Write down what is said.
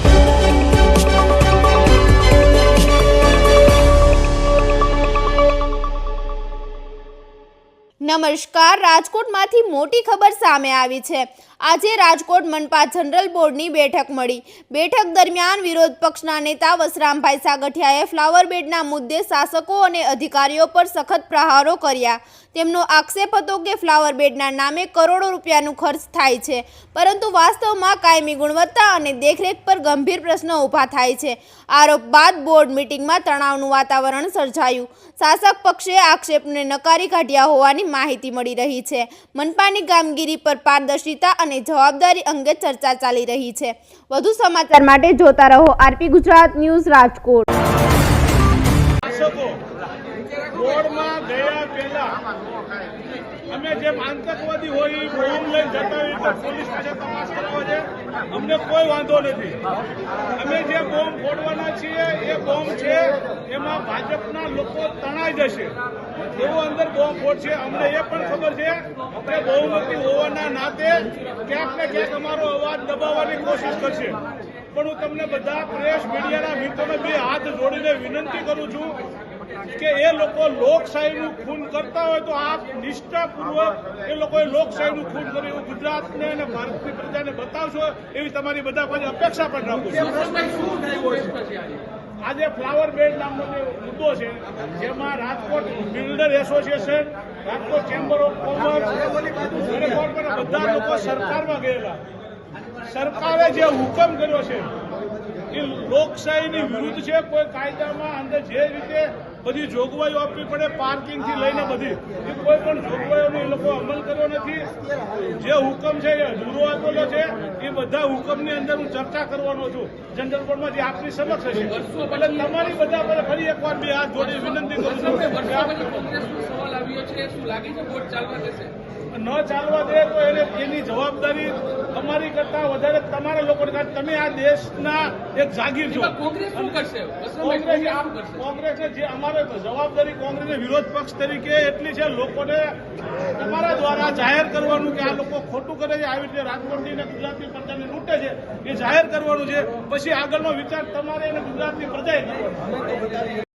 Thank you. નમસ્કાર. રાજકોટમાંથી મોટી ખબર સામે આવી છે. આજે રાજકોટ મનપા જનરલ બોર્ડની બેઠક મળી. બેઠક દરમિયાન વિરોધ પક્ષના નેતા વસરામભાઈ સાગઠિયાએ ફ્લાવર બેડના મુદ્દે શાસકો અને અધિકારીઓ પર સખત પ્રહારો કર્યા. તેમનો આક્ષેપ હતો કે ફ્લાવર બેડના નામે કરોડો રૂપિયાનું ખર્ચ થાય છે. પરંતુ વાસ્તવમાં કાયમી ગુણવત્તા અને દેખરેખ પર ગંભીર પ્રશ્નો ઊભા થાય છે. આરોપ બાદ બોર્ડ મિટિંગમાં તણાવનું વાતાવરણ સર્જાયું. શાસક પક્ષે આક્ષેપને નકારી કાઢ્યા હોવાની માહિતી મળી રહી છે. મનપાની કામગીરી પર પારદર્શિતા અને જવાબદારી અંગે ચર્ચા ચાલી રહી છે. વધુ સમાચાર માટે જોતા રહો આરપી ગુજરાત ન્યૂઝ રાજકોટ. અમે જે આતંકવાદી હોય એ બોમ્બ લઈને જતા હોય પોલીસ પાસે તપાસ કરાવે છે અમને કોઈ વાંધો નથી. અમે જે બોમ્બ ફોડવાના છીએ, એ બોમ્બ છે, એમાં ભાજપના લોકો તણાઈ જશે. એવો અંદર બોમ્બ ફોડશે, અમને એ પણ ખબર છે. કે બહુમતી હોવાના નાતે ક્યાંક ને ક્યાંક અમારો અવાજ દબાવવાની કોશિશ કરશે. પણ હું તમને બધા પ્રેસ મીડિયાના મિત્રોને બે હાથ જોડીને વિનંતી કરું છું કે એ લોકો લોકશાહીનું ખૂન કરતા હોય તો આ નિષ્ઠાપૂર્વક એ લોકોએ લોકશાહીનું ખૂન કર્યું. ગુજરાતને અને ભારતની પ્રજાને બતાવશો એવી તમારી બધા પાસે અપેક્ષા પણ રાખું છું. આજે. ફ્લાવર બેડ નામનો જે મુદ્દો છે જેમાં Rajkot builder association Rajkot chamber of commerce અને કોર્પોરેટ બધા લોકો સરકારમાં ગયેલા. સરકારે જે હુકમ કર્યો છે એ લોકશાહીની વિરુદ્ધ છે? કોઈ કાયદામાં અંદર જે રીતે બધી જોગવાઈઓ આપવી પડે પાર્કિંગથી લઈને બધી. એ કોઈ પણ જોગવાઈઓનો એ લોકો અમલ કર્યો નથી. જે હુકમ છે એ અધૂરો આપેલો છે. એ બધા હુકમની અંદર હું ચર્ચા કરવાનો છું. જનરલ બોર્ડમાં જે આપની સમક્ષ હશે. એટલે તમારી બધા પર ફરી એકવાર બે હાથ જોડી વિનંતી કરું છું. ન ચાલવા દે તો એને એની જવાબદારી તમારી કરતા વધારે તમારા લોકો તમે આ દેશના એક જાગીર છો. કોંગ્રેસ શું કરશે? કોંગ્રેસ જે અમારે જવાબદારી કોંગ્રેસ વિરોધ પક્ષ તરીકે એટલી છે, લોકોને તમારા દ્વારા જાહેર કરવાનું કે આ લોકો ખોટું કરે છે, આવી રીતે રાજકોટની અને ગુજરાતની પ્રજાને લૂંટે છે, એ જાહેર કરવાનું છે. પછી આગળનો વિચાર તમારે અને ગુજરાતની પ્રજાએ કરવાનો